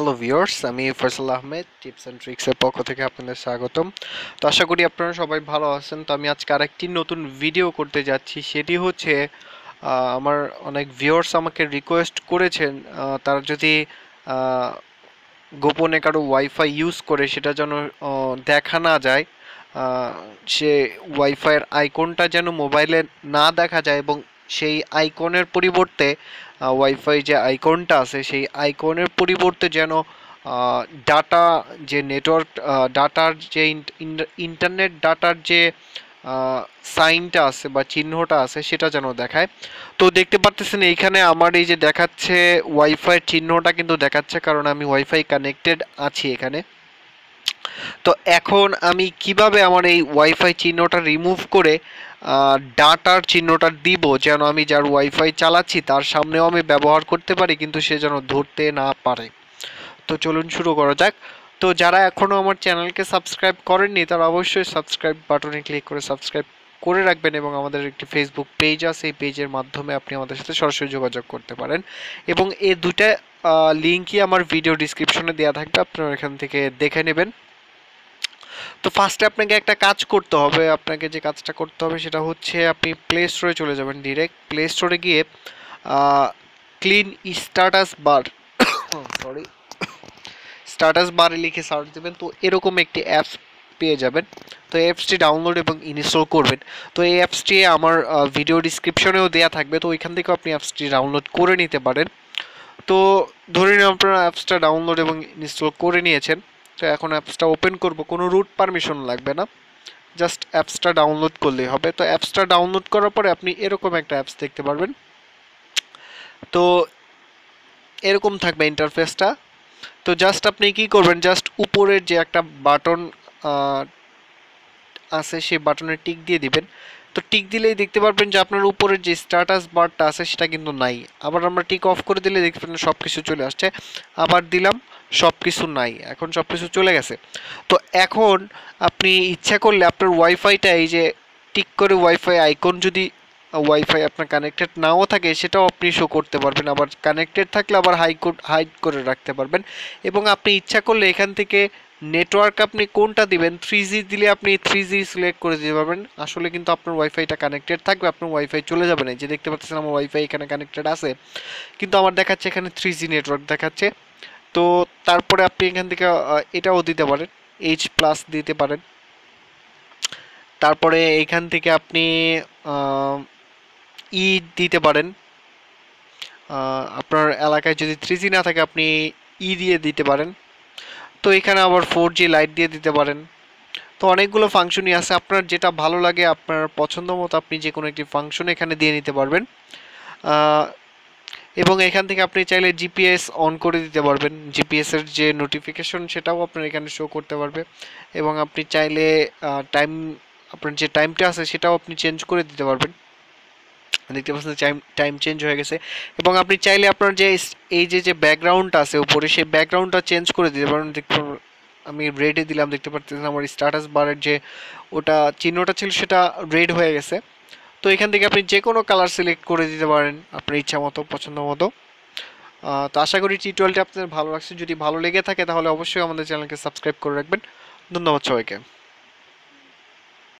Hello viewers আমি Faisal Ahmed tips and ট্রিক্সের পক্ষ থেকে আপনাদের স্বাগতম। তো আশা করি আপনারা সবাই ভালো আছেন। তো আমি আজকে আরেকটি নতুন ভিডিও করতে যাচ্ছি। সেটি হচ্ছে আমার অনেক ভিউয়ার্স আমাকে রিকোয়েস্ট করেছেন তারা যদি গোপনে কারও ওয়াইফাই ইউজ করে, সেটা যেন দেখা না যায় সে ওয়াইফাইয়ের আইকনটা যেন মোবাইলে না দেখা যায় এবং সেই আইকনের পরিবর্তে ওয়াইফাই যে আইকনটা আছে, সেই আইকনের পরিবর্তে যেন ডাটা যে নেটওয়ার্ক ডাটার যে ইন্টারনেট ডাটার যে সাইনটা আছে বা চিহ্নটা আছে, সেটা যেন দেখায়। তো দেখতে পারতেছেন, এইখানে আমার এই যে দেখাচ্ছে ওয়াইফাই চিহ্নটা কিন্তু দেখাচ্ছে, কারণ আমি ওয়াইফাই কানেক্টেড আছি এখানে। তো এখন আমি কীভাবে আমার এই ওয়াইফাই চিহ্নটা রিমুভ করে ডাটার চিহ্নটা দিব, যেন আমি যার ওয়াইফাই চালাচ্ছি, তার সামনেও আমি ব্যবহার করতে পারি, কিন্তু সে যেন ধরতে না পারে। তো চলুন শুরু করা যাক। তো যারা এখনও আমার চ্যানেলকে সাবস্ক্রাইব করেননি, তারা অবশ্যই সাবস্ক্রাইব বাটনে ক্লিক করে সাবস্ক্রাইব করে রাখবেন এবং আমাদের একটি ফেসবুক পেজ আছে, এই পেজের মাধ্যমে আপনি আমাদের সাথে সরাসরি যোগাযোগ করতে পারেন। এবং এই দুটা লিঙ্কই আমার ভিডিও ডিসক্রিপশনে দেওয়া থাকবে, আপনারা এখান থেকে দেখে নেবেন। তো ফার্স্টে আপনাকে একটা কাজ করতে হবে, আপনাকে যে কাজটা করতে হবে সেটা হচ্ছে আপনি প্লে স্টোরে চলে যাবেন ডিরেক্ট প্লে স্টোরে গিয়ে clean status bar sorry status বারে লিখে সার্চ দেবেন। তো এরকম একটি অ্যাপস পেয়ে যাবেন। তো এই অ্যাপসটি ডাউনলোড এবং ইনস্টল করবেন। তো এই অ্যাপসটি আমার ভিডিও ডিসক্রিপশনেও দেওয়া থাকবে। তো ওইখান থেকেও আপনি অ্যাপসটি ডাউনলোড করে নিতে পারেন। তো ধরে নিন আপনারা অ্যাপসটা ডাউনলোড এবং ইনস্টল করে নিয়েছেন। তো এখন অ্যাপসটা ওপেন করব। কোনো রুট পারমিশন লাগবে না। জাস্ট অ্যাপসটা ডাউনলোড করলেই হবে। তো অ্যাপসটা ডাউনলোড করার পরে আপনি এরকম একটা অ্যাপস দেখতে পারবেন। তো এরকম থাকবে ইন্টারফেসটা। তো জাস্ট আপনি কি করবেন, জাস্ট উপরের যে একটা বাটন আছে সেই বাটনে টিক দিয়ে দিবেন। তো টিক দিলেই দেখতে পারবেন যে আপনার উপরের যে স্ট্যাটাস বারটা আছে সেটা কিন্তু নাই। আবার আমরা টিক অফ করে দিলে দেখতে পারেন সব কিছু চলে আসছে। আবার দিলাম। সব কিছু নাই, এখন সব কিছু চলে গেছে। তো এখন আপনি ইচ্ছা করলে আপনার ওয়াইফাইটা এই যে টিক করে ওয়াইফাই আইকন যদি ওয়াইফাই আপনার কানেক্টেড নাও থাকে, সেটাও আপনি শো করতে পারবেন। আবার কানেক্টেড থাকলে আবার হাইকোড হাইড করে রাখতে পারবেন। এবং আপনি ইচ্ছা করলে এখান থেকে নেটওয়ার্ক আপনি কোনটা দিবেন থ্রি দিলে আপনি থ্রি সিলেক্ট করে দিতে পারবেন। আসলে কিন্তু আপনার ওয়াইফাইটা কানেক্টেড থাকবে, আপনার ওয়াইফাই চলে যাবে না। যে দেখতে পাচ্ছেন, আমার ওয়াইফাই এখানে কানেক্টেড আছে। কিন্তু আমার দেখাচ্ছে এখানে থ্রি নেটওয়ার্ক দেখাচ্ছে। তো তারপরে আপনি এখান থেকে এটাও দিতে পারেন এইচ প্লাস দিতে পারেন। তারপরে এখান থেকে আপনি ই দিতে পারেন। আপনার এলাকায় যদি থ্রি না থাকে, আপনি ই দিয়ে দিতে পারেন। তো এখানে আবার ফোর লাইট দিয়ে দিতে পারেন। তো অনেকগুলো ফাংশনই আছে। আপনার যেটা ভালো লাগে, আপনার পছন্দ মতো আপনি যে কোনো একটি ফাংশন এখানে দিয়ে নিতে পারবেন। এবং এখান থেকে আপনি চাইলে জিপিএস অন করে দিতে পারবেন। জিপিএসের যে নোটিফিকেশন সেটাও আপনার এখানে শো করতে পারবে। এবং আপনি চাইলে টাইম আপনার যে টাইমটা আছে সেটাও আপনি চেঞ্জ করে দিতে পারবেন। দেখতে পাচ্ছেন টাইম টাইম চেঞ্জ হয়ে গেছে। এবং আপনি চাইলে আপনার যে এই যে যে ব্যাকগ্রাউন্ডটা আছে উপরে, সেই ব্যাকগ্রাউন্ডটা চেঞ্জ করে দিতে পারেন দেখতে আমি রেডে দিলাম, দেখতে পাচ্ছেন আমার স্ট্যাটাস বারের যে ওটা, চিহ্নটা ছিল সেটা রেড হয়ে গেছে। তো এখান থেকে আপনি যে কোনো কালার সিলেক্ট করে দিতে পারেন আপনার ইচ্ছা মতো, পছন্দ মতো। তো আশা করি টিউটোরিয়ালটি আপনাদের ভালো লাগছে। যদি ভালো লেগে থাকে তাহলে অবশ্যই আমাদের চ্যানেলকে সাবস্ক্রাইব করে রাখবেন। ধন্যবাদ সবাইকে।